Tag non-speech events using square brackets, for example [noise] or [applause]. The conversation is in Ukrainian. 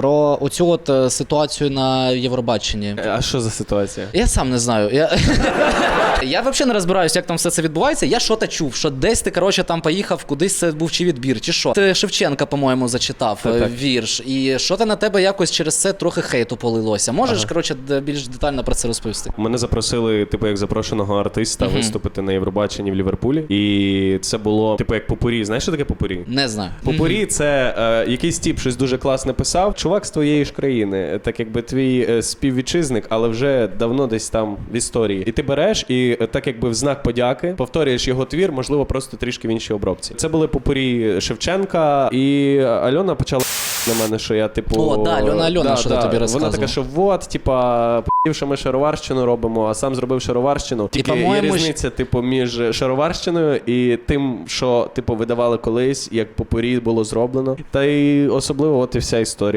Про оцю от е, ситуацію на Євробаченні. А що за ситуація? Я сам не знаю. Я, [laughs] я взагалі не розбираюся, як там все це відбувається. Я що-то чув, що десь ти, коротше, там поїхав, кудись це був чи відбір, чи що. Ти Шевченка, по-моєму, зачитав Так, е, так. вірш. І що то на тебе якось через це трохи хейту полилося. Можеш, коротше, більш детально про це розповісти? Мене запросили, типу, як запрошеного артиста Мгм. виступити на Євробаченні в Ліверпулі. І це було, типу, як попурі. Знаєш, що таке попурі? Не знаю. Попурі це е, якийсь тіп щось дуже класне писав. Чувак з твоєї ж країни, так якби твій е, співвітчизник, але вже давно десь там в історії. І ти береш і е, так якби в знак подяки повторюєш його твір, можливо, просто трішки в іншій обробці. Це були попурі Шевченка, і Альона почала на мене, що я типу. О, да, Альона Альона, що тобі Вона така, що вот, типа, п***ів, що ми шароварщину робимо, а сам зробив шароварщину. Тільки є різниця, типу, між шароварщиною і тим, що типу видавали колись, як попорі було зроблено. Та й особливо, от і вся історія.